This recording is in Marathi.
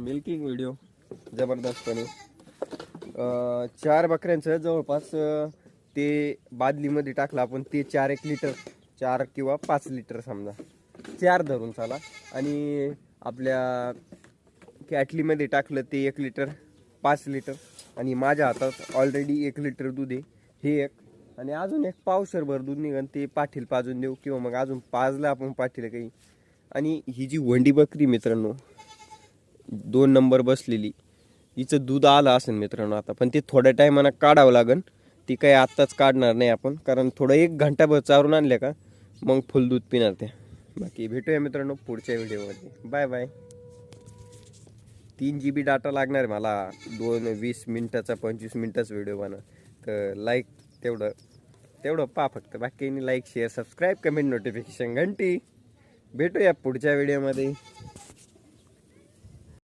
Milking video जबरदस्तपणे. चार बकऱ्यांचं जवळपास ते बादलीमध्ये टाकलं आपण ते चार एक लिटर चार किंवा पाच लिटर समजा. चार धरून चाला आणि आपल्या कॅटलीमध्ये टाकलं ते एक लिटर पाच लिटर आणि माझ्या हातात ऑलरेडी एक लिटर दूध आहे. हे एक. आणि अजून एक पावसरभर दूध निघन ते पाठील पाजून देऊ. किंवा मग अजून पाजलं आपण पाठील काही. आणि ही जी वंडी बकरी मित्रांनो दोन नंबर बसलेली. हिचं दूध आलं असेल मित्रांनो आता पण ते थोड्या टायमानं काढावं लागन. ती काही आत्ताच काढणार नाही आपण कारण थोडं एक घंटाभर चारून आणल्या का मग फुल दूध पिणार त्या. बाकी भेटूया मित्रांनो पुढच्या व्हिडिओमध्ये. बाय बाय तीन जी बी डाटा लागणार आहे मला. दोन वीस मिनटाचा पंचवीस मिनटाचा व्हिडिओ बनव. तर लाईक तेवढं तेवढं पा फक्त. बाकी like share subscribe comment notification घंटी. भेटूया पुढच्या व्हिडिओमध्ये